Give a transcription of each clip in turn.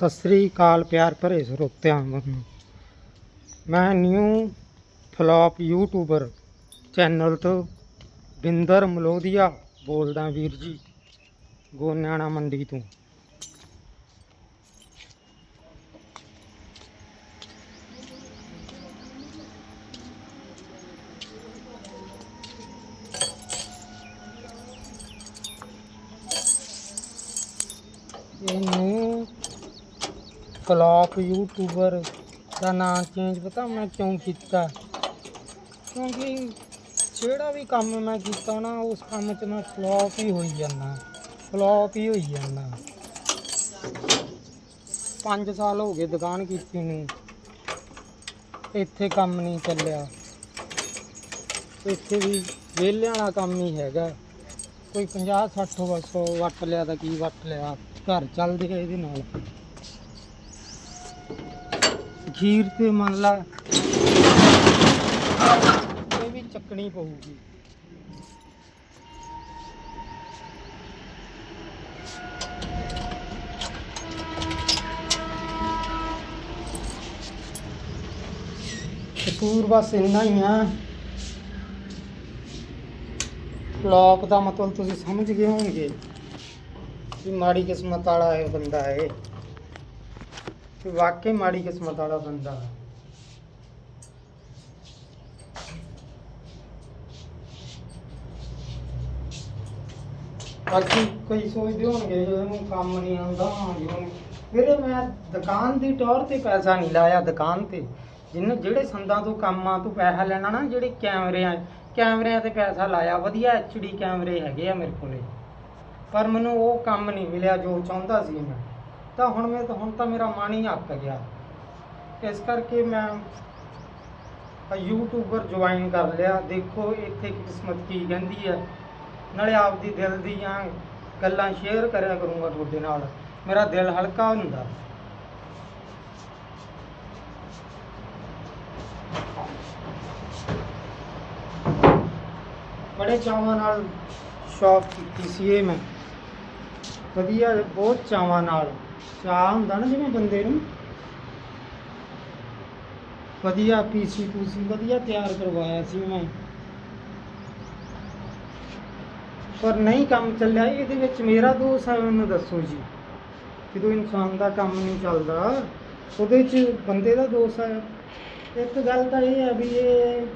ਸਤਿ ਸ੍ਰੀ ਅਕਾਲ ਪਿਆਰ ਭਰੇ ਸਰੋਤਿਆਂ ਨੂੰ ਮੈਂ ਨਿਊ ਫਲੌਪ ਯੂਟਿਊਬਰ ਚੈਨਲ ਤੋਂ ਬਿੰਦਰ ਮਲੋਦੀਆ ਬੋਲਦਾ ਵੀਰ ਜੀ, ਗੋਨਿਆਣਾ ਮੰਡੀ ਤੋਂ। ਇਹਨੂੰ ਫਲੌਪ ਯੂਟਿਊਬਰ ਦਾ ਨਾਮ ਚੇਂਜ ਪਤਾ ਮੈਂ ਕਿਉਂ ਕੀਤਾ? ਕਿਉਂਕਿ ਜਿਹੜਾ ਵੀ ਕੰਮ ਮੈਂ ਕੀਤਾ ਨਾ, ਉਸ ਕੰਮ 'ਚ ਮੈਂ ਫਲੌਪ ਹੀ ਹੋਈ ਜਾਂਦਾ ਫਲੌਪ ਹੀ ਹੋਈ ਜਾਂਦਾ। 5 ਸਾਲ ਹੋ ਗਏ ਦੁਕਾਨ ਕੀਤੀ ਨੂੰ, ਇੱਥੇ ਕੰਮ ਨਹੀਂ ਚੱਲਿਆ। ਇੱਥੇ ਵੀ ਵਿਹਲਿਆਂ ਵਾਲਾ ਕੰਮ ਹੀ ਹੈਗਾ। ਕੋਈ 50 60 ਵਸੋ ਵੱਟ ਲਿਆ ਤਾਂ ਕੀ ਵੱਟ ਲਿਆ? ਘਰ ਚੱਲਦੇ ਆ ਇਹਦੇ ਨਾਲ। ਖੀਰ ਤੇ ਮੰਨ ਲਾ। ਇਹ ਵੀ ਚੱਕਣੀ ਪਊਗੀ। ਕਸੂਰ ਬਸ ਇੰਨਾ ਹੀ ਆ। ਲੋਕ ਦਾ ਮਤਲਬ ਤੁਸੀਂ ਸਮਝ ਗਏ ਹੋਣਗੇ ਵੀ ਮਾੜੀ ਕਿਸਮਤ ਵਾਲਾ ਇਹ ਬੰਦਾ ਹੈ। ਵਾਕਈ ਮਾੜੀ ਕਿਸਮਤ ਵਾਲਾ ਬੰਦਾ। ਹੈ ਬਾਕੀ ਕੋਈ ਸੋਚਦੇ ਹੋਣਗੇ ਜੇ ਇਹਨੂੰ ਕੰਮ ਨਹੀਂ ਆਉਂਦਾ ਜਿਉਂ ਵੀਰੇ ਮੈਂ ਦੁਕਾਨ ਦੀ ਟੌਰ ਤੇ ਪੈਸਾ ਨਹੀਂ ਲਾਇਆ, ਦੁਕਾਨ ਤੇ। ਜਿੰਨੇ ਜਿਹੜੇ ਸੰਦਾਂ ਤੋਂ ਕੰਮਾਂ ਤੋਂ ਪੈਸਾ ਲੈਣਾ ਨਾ, ਜਿਹੜੇ ਕੈਮਰਿਆਂ ਕੈਮਰਿਆਂ ਤੇ ਪੈਸਾ ਲਾਇਆ, ਵਧੀਆ ਐਚਡੀ ਕੈਮਰੇ ਹੈਗੇ ਆ ਮੇਰੇ ਕੋਲੇ। ਪਰ ਮੈਨੂੰ ਉਹ ਕੰਮ ਨਹੀਂ ਮਿਲਿਆ ਜੋ ਚਾਹੁੰਦਾ ਸੀ ਮੈਂ। ਤਾਂ ਹੁਣ ਮੈਂ ਤਾਂ ਹੁਣ ਤਾਂ ਮੇਰਾ ਮਨ ਹੀ ਅੱਕ ਗਿਆ। ਇਸ ਕਰਕੇ ਮੈਂ ਯੂਟਿਊਬਰ ਜੁਆਇਨ ਕਰ ਲਿਆ। ਦੇਖੋ ਇੱਥੇ ਕਿਸਮਤ ਕੀ ਕਹਿੰਦੀ ਹੈ। ਨਾਲੇ ਆਪਦੀ ਦਿਲ ਦੀਆਂ ਗੱਲਾਂ ਸ਼ੇਅਰ ਕਰਿਆ ਕਰੂੰਗਾ ਤੁਹਾਡੇ ਨਾਲ। ਮੇਰਾ ਦਿਲ ਹਲਕਾ ਹੁੰਦਾ। ਬੜੇ ਚਾਵਾਂ ਨਾਲ ਸ਼ੌਪ ਕੀਤੀ ਸੀ ਇਹ ਮੈਂ। ਵਧੀਆ, ਬਹੁਤ ਚਾਵਾਂ ਨਾਲ। ਚਾਹ ਹੁੰਦਾ ਨਾ ਜਿਵੇਂ ਬੰਦੇ ਨੂੰ। ਵਧੀਆ ਪੀਸੀ ਪੂਸੀ ਵਧੀਆ ਤਿਆਰ ਕਰਵਾਇਆ ਸੀ ਮੈਂ ਪਰ ਨਹੀਂ ਕੰਮ ਚੱਲਿਆ, ਇਹਦੇ ਵਿੱਚ ਮੇਰਾ ਦੋਸ਼ ਹੈ ਮੈਨੂੰ ਦੱਸੋ ਜੀ। ਜਦੋਂ ਇਨਸਾਨ ਦਾ ਕੰਮ ਨਹੀਂ ਚੱਲਦਾ, ਉਹਦੇ 'ਚ ਬੰਦੇ ਦਾ ਦੋਸ਼ ਹੈ ਇੱਕ ਗੱਲ ਤਾਂ ਇਹ ਹੈ ਵੀ ਇਹ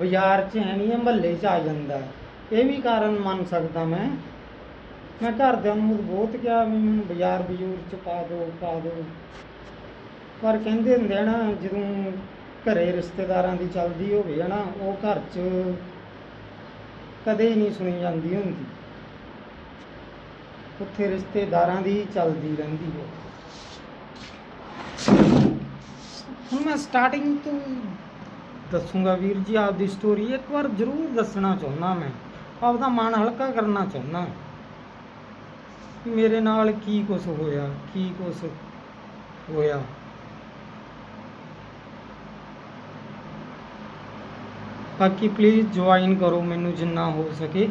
ਬਾਜ਼ਾਰ 'ਚ ਹੈ ਨਹੀਂ ਮਹੱਲੇ 'ਚ ਆ ਜਾਂਦਾ। ਇਹ ਵੀ ਕਾਰਨ ਮੰਨ ਸਕਦਾ ਮੈਂ। ਮੈਂ ਘਰਦਿਆਂ ਨੂੰ ਬਹੁਤ ਕਿਹਾ ਵੀ ਮੈਨੂੰ ਬਾਜ਼ਾਰ ਬਜ਼ੂਰ 'ਚ ਪਾ ਦਿਓ ਪਾ ਦਿਓ। ਪਰ ਕਹਿੰਦੇ ਹੁੰਦੇ ਆ ਨਾ, ਜਦੋਂ ਘਰੇ ਰਿਸ਼ਤੇਦਾਰਾਂ ਦੀ ਚੱਲਦੀ ਹੋਵੇ ਨਾ ਉਹ ਘਰ 'ਚ ਕਦੇ ਨਹੀਂ ਸੁਣੀ ਜਾਂਦੀ ਹੁੰਦੀ। ਉੱਥੇ ਰਿਸ਼ਤੇਦਾਰਾਂ ਦੀ ਹੀ ਚੱਲਦੀ ਰਹਿੰਦੀ ਹੈ। ਹੁਣ ਮੈਂ ਸਟਾਰਟਿੰਗ ਤੋਂ ਦੱਸੂਗਾ ਵੀਰ ਜੀ, ਆਪਦੀ ਸਟੋਰੀ ਇੱਕ ਵਾਰ ਜ਼ਰੂਰ ਦੱਸਣਾ ਚਾਹੁੰਦਾ ਮੈਂ। ਆਪਦਾ ਮਨ ਹਲਕਾ ਕਰਨਾ ਚਾਹੁੰਦਾ। ਮੇਰੇ ਨਾਲ ਕੀ ਕੁਝ ਹੋਇਆ, ਕੀ ਕੁਝ ਹੋਇਆ? ਬਾਕੀ ਪਲੀਜ਼ ਜੁਆਇਨ ਕਰੋ ਮੈਨੂੰ ਜਿੰਨਾ ਹੋ ਸਕੇ।